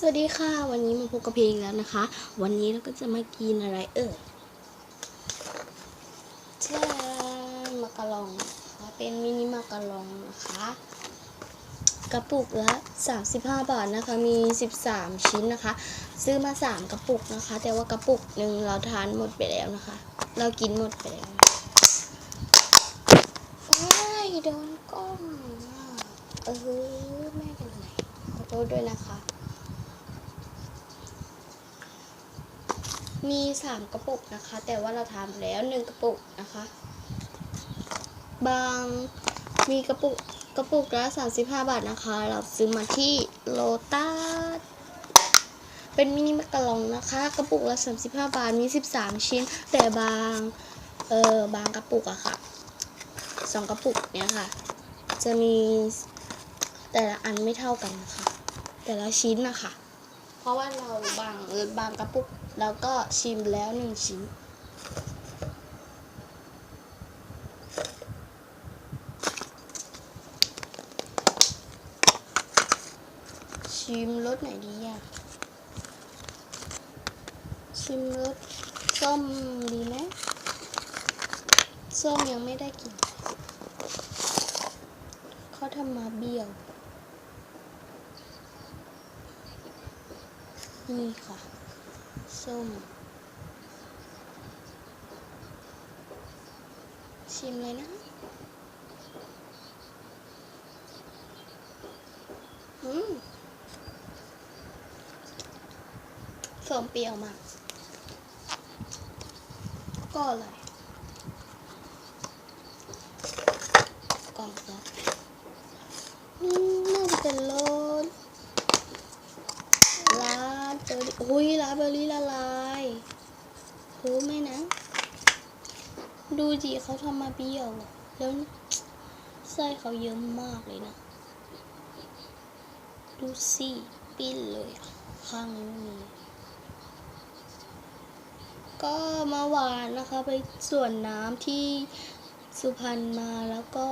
สวัสดีค่ะ วันนี้มาพบกับเพลงแล้วนะคะ วันนี้เราก็จะมากินอะไรเอ่ยแช่มักะลองนะคะเป็นมินิมักะลองนะคะ กระปุกละ35 บาทนะคะ มี 13 ชิ้นนะคะ ซื้อมา 3 กระปุกนะคะ แต่ว่ากระปุกหนึ่งเราทานหมดไปแล้วนะคะ เรากินหมดไปแล้วว้โดนกล้องเออไม่เป็นไรขอโทษด้วยนะคะ มีสามกระปุกนะคะ แต่ว่าเราทานไปแล้วหนึ่งกระปุกนะคะ บางมีกระปุกกระปุกละ35 บาทนะคะ เราซื้อมาที่โลตัสเป็นมินิมักกะลองนะคะ กระปุกละ35 บาทมี 13 ชิ้น แต่บางเออบางกระปุกอะค่ะสองกระปุกเนี่ยค่ะ จะมีแต่ละอันไม่เท่ากันนะคะ แต่ละชิ้นนะคะ ราะว่าเราบางบางกระปุก แล้วก็ชิมแล้วหนึ่งชิ้นชิมรสไหนดีอะ ชิมรสส้มดีไหมส้มยังไม่ได้กินเขาทำมาเบี้ยว นี่ค่ะ ส้ม ชิมเลยนะอืมส้มเปรี้ยวมาก ก็อร่อยกล่องละอืมน่าจะเป็นรส ลาเบอร์ ราเบอร์รี่ละลายรู้ไหมนะ ดูดิเขาทำมาเบี้ยว แล้วไส้เขาเยอะมากเลยนะ ดูสิปิ้นเลยข้างนี้มีก็มาหวานนะคะ ไปส่วนน้ำที่สุพรรณมาแล้วก็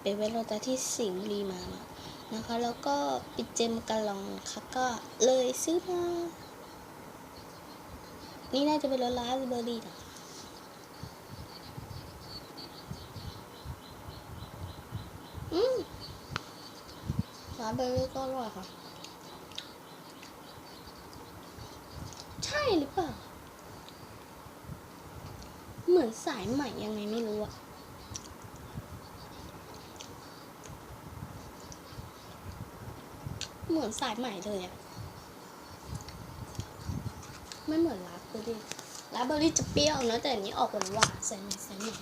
ไปเวทโรตาที่สิงห์บุรีมานะคะ แล้วก็ปิดเจมกะลองค่ะก็เลยซื้อมา นี่น่าจะเป็นรสลาสเบอร์รี่นะอืมลาสเบอร์รี่ก็อร่อยค่ะ ใช่หรือเปล่า เหมือนสายใหม่ยังไงไม่รู้อะเหมือนสายใหม่เลยอะ ไม่เหมือนลาเบอร์รี่ลาเบอร์รี่จะเปรี้ยวนะแต่อันนี้ออกหวานหวานๆใส่หน่อยใส่หน่อย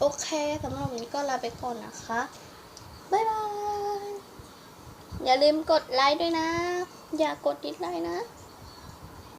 โอเคสำหรับวันนี้ก็ลาไปก่อนนะคะบ๊ายบายอย่าลืมกดไลค์ด้วยนะ อย่ากดดิสไลค์นะ